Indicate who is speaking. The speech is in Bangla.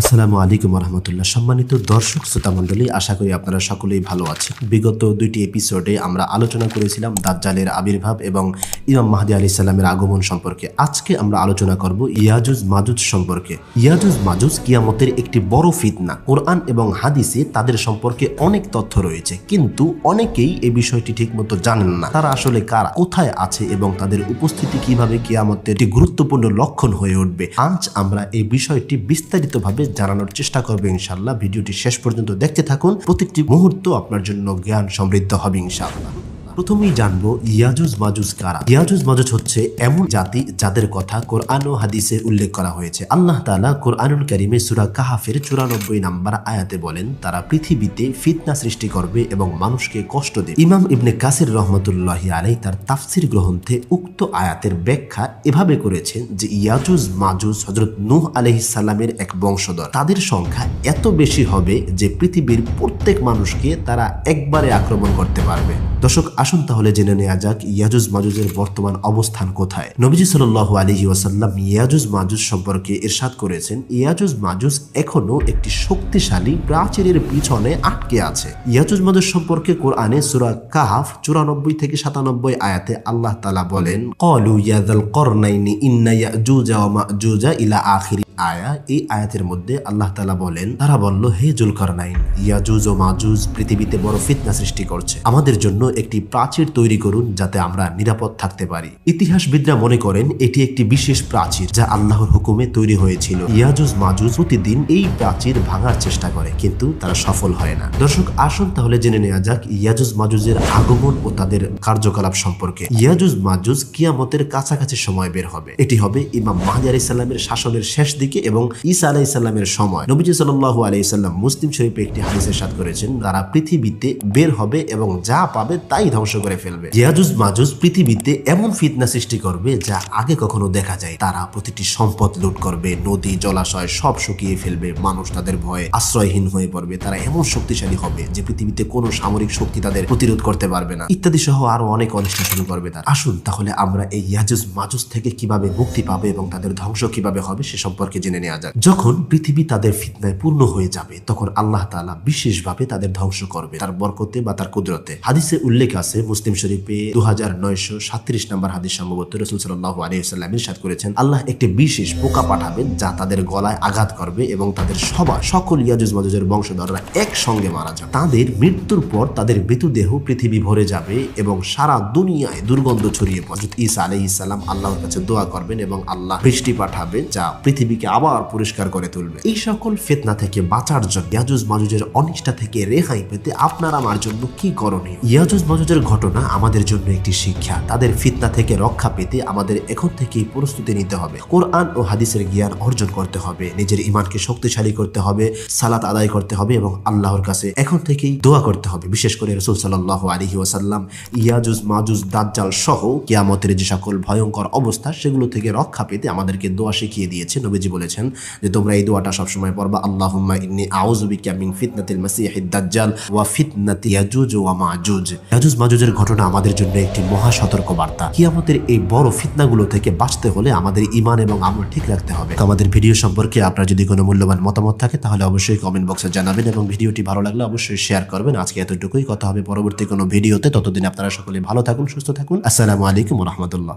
Speaker 1: আসসালামু আলাইকুম রহমতুল্লাহ সম্মানিত দর্শক শ্রোতা মণ্ডলী, আশা করি আপনারা সকলেই ভালো আছেন। বিগত দুইটি এপিসোডে আমরা আলোচনা করেছিলাম দাজ্জালের আবির্ভাব এবং ইমাম মাহদি আলি সাল্লামের আগমন সম্পর্কে। আজকে আমরা আলোচনা করব ইয়াজুজ মাজুজ সম্পর্কে। ইয়াজুজ মাজুজ কিয়ামতের একটি বড় ফিতনা। কোরআন এবং হাদিসে তাদের সম্পর্কে অনেক তথ্য রয়েছে, কিন্তু অনেকেই এই বিষয়টি ঠিকমতো জানেন না। তারা আসলে কারা, কোথায় আছে এবং তাদের উপস্থিতি কীভাবে কিয়ামতের একটি গুরুত্বপূর্ণ লক্ষণ হয়ে উঠবে, আজ আমরা এই বিষয়টি বিস্তারিতভাবে জানানোর চেষ্টা করবে ইনশাল্লাহ ভিডিওটি শেষ পর্যন্ত দেখতে থাকুন। প্রত্যেকটি মুহূর্ত আপনার জন্য জ্ঞান সমৃদ্ধ হবে ইনশাআল্লাহ। প্রথমেই জানব ইয়াজুজ মাজুজ কারা। ইয়াজুজ মাজুজ হচ্ছে এমন জাতি যাদের কথা কোরআন ও হাদিসে উল্লেখ করা হয়েছে। আল্লাহ তাআলা কোরআনুল কারিমে সূরা কাহাফের চুরানব্বই নাম্বার আয়াতে বলেন, তারা পৃথিবীতে ফিতনা সৃষ্টি করবে এবং মানুষকে কষ্ট দেবে। ইমাম ইবনে কাসির রহমতুল্লাহ আলাই তার তাফসির গ্রন্থে উক্ত আয়াতের ব্যাখ্যা এভাবে করেছেন যে ইয়াজুজ মাজুজ হজরত নূহ আলহিসাল্লামের এক বংশধর। তাদের সংখ্যা এত বেশি হবে যে পৃথিবীর প্রত্যেক মানুষকে তারা একবারে আক্রমণ করতে পারবে। দর্শক, আসুন তাহলে জেনে নেওয়া যাক ইয়াজুজ মাজুজের বর্তমান অবস্থান কোথায়। নবীজি সাল আলহি ওয়াসাল্লাম ইয়াজুজ মাজুজ সম্পর্কে ইরশাদ করেছেন, ইয়াজুজ মাজুজ এখনও একটি শক্তিশালী প্রাচীরের পিছনে আটকে আছে। ইয়াজুজ মাজুজ সম্পর্কে কোরআনে সুরা কাহাফ চুরানব্বই থেকে সাতানব্বই আয়াতে আল্লাহ তালা বলেন কলু ইয়াদাল করনাইনি ইন্না ইয়াজুজা ইলা আখিরি আয়া, এই আয়াতের মধ্যে আল্লাহ তালা বলেন, তারা বলল, হে জুলকারনাইন, ইয়াজুজ ও মাজুজ পৃথিবীতে বড় ফিতনা সৃষ্টি করছে। আমাদের জন্য একটি প্রাচীর তৈরি করুন যাতে আমরা নিরাপদ থাকতে পারি। ইতিহাসবিদরা মনে করেন, এটি একটি বিশেষ প্রাচীর যা আল্লাহর হুকুমে তৈরি হয়েছিল। ইয়াজুজ, মাজুজ প্রতিদিন এই প্রাচীর ভাঙার চেষ্টা করে, কিন্তু তারা সফল হয় না। দর্শক, আসুন তাহলে জেনে নেওয়া যাক ইয়াজুজ, মাজুজের আগমন ও তাদের কার্যকলাপ সম্পর্কে। ইয়াজুজ, মাজুজ কিয়ামতের কাছাকাছি সময় বের হবে। এটি হবে ইমাম মাহদি আলি সাল্লামের শাসনের শেষ দিকে এবং ঈসা আলাই সাল্লামের সময়। নবীজি সাল্লাহ আলাই সাল্লাম মুসলিম শরীফে একটি হাদিসে সাদ করেছেন তারা পৃথিবীতে বের হবে এবং যা পাবে তাই ধ্বংস করে ফেলবে। ইয়াজুজ মাজুজ পৃথিবীতে এমন ফিতনা সৃষ্টি করবে যা আগে কখনো দেখা যায়। তারা প্রতিটি সম্পদ লুট করবে, নদী, জলাশয় সব শুকিয়ে ফেলবে, মানুষ তাদের ভয়ে আশ্রয়হীন হয়ে পড়বে। তারা এমন শক্তিশালী হবে যে পৃথিবীতে কোনো সামরিক শক্তি তাদের প্রতিরোধ করতে পারবে না। ইত্যাদি সহ আরও অনেক অনিষ্ট শুরু করবে তারা। আসুন তাহলে আমরা এই ইয়াজুজ মাজুজ থেকে কীভাবে মুক্তি পাবে এবং তাদের ধ্বংস কীভাবে হবে সে সম্পর্কে জেনে নেওয়া যাক। যখন পৃথিবী তাদের ফিতনায় পূর্ণ হয়ে যাবে, তখন আল্লাহ তাআলা বিশেষভাবে তাদের ধ্বংস করবে তার বরকতে বা তার কুদরতে। হাদিসে উল্লেখ আছে, মুসলিম শরীফে দু হাজার নয়শো সাত্রিশ নম্বর হাদিস সম্ভবত রসুল সাল্লাহ আলিয়াল্লাম ইরশাদ করেছেন, আল্লাহ একটি বিশেষ পোকা পাঠাবেন যা তাদের গলায় আঘাত করবে এবং তাদের সবার সকল ইয়াজুজ মাজুজের বংশধররা একসঙ্গে মারা যাবে। তাদের মৃত্যুর পর তাদের মৃতদেহ পৃথিবী ভরে যাবে এবং সারা দুনিয়ায় দুর্গন্ধ ছড়িয়ে পড়ে ঈসা আলাই ইসালাম আল্লাহর কাছে দোয়া করবেন এবং আল্লাহ বৃষ্টি পাঠাবেন যা পৃথিবীকে আবার পরিষ্কার করে তুলবে। এই সকল ফেতনা থেকে বাঁচার জন্য ইয়াজুজ মাজুজের অনিষ্ঠা থেকে রেহাই পেতে আপনার আমার জন্য কি করণীয়? ইয়াজুজ মাজুজের ঘটনা আমাদের জন্য একটি শিক্ষা। তাদের ফিতনা থেকে রক্ষা পেতে আমাদের এখন থেকেই প্রস্তুতি নিতে হবে। কোরআন ও হাদিসের জ্ঞান অর্জন করতে হবে। নিজের ইমানকে শক্তিশালী করতে হবে, সালাত আদায় করতে হবে এবং আল্লাহর কাছে এখন থেকেই দোয়া করতে হবে। বিশেষ করে রসুল সাল্লাহ আলহি ওয়াসাল্লাম, ইয়াজুজ মাজুজ দাজ্জাল সহ কিয়ামতের যে সকল ভয়ঙ্কর অবস্থা, সেগুলো থেকে রক্ষা পেতে আমাদেরকে দোয়া শিখিয়ে দিয়েছে নবীজি বলেছেন যে তোমরা এই দোয়াটা সবসময় পড়বা, আল্লাহুম্মা ইন্নি আউযু বিকা মিন ফিতনাতিল মাসিহিদ দাজ্জাল ওয়া ফিতনাতি ইয়াজুজ ওয়া মাজুজ। ইয়াজুজ মাজুজের ঘটনা আমাদের জন্য একটি মহা সতর্ক বার্তা কিয়ামতের এই বড় ফিতনাগুলো থেকে বাঁচতে হলে আমাদের ঈমান এবং আমল ঠিক রাখতে হবে। আমাদের ভিডিও সম্পর্কে আপনার যদি কোনো মূল্যবান মতামত থাকে, তাহলে অবশ্যই কমেন্ট বক্সে জানাবেন এবং ভিডিওটি ভালো লাগলে অবশ্যই শেয়ার করবেন। আজকে এতটুকুই। কথা হবে পরবর্তী কোনো ভিডিওতে। ততদিন আপনারা সকলে ভালো থাকুন, সুস্থ থাকুন। আসসালামু আলাইকুম রহমতুল্লাহ।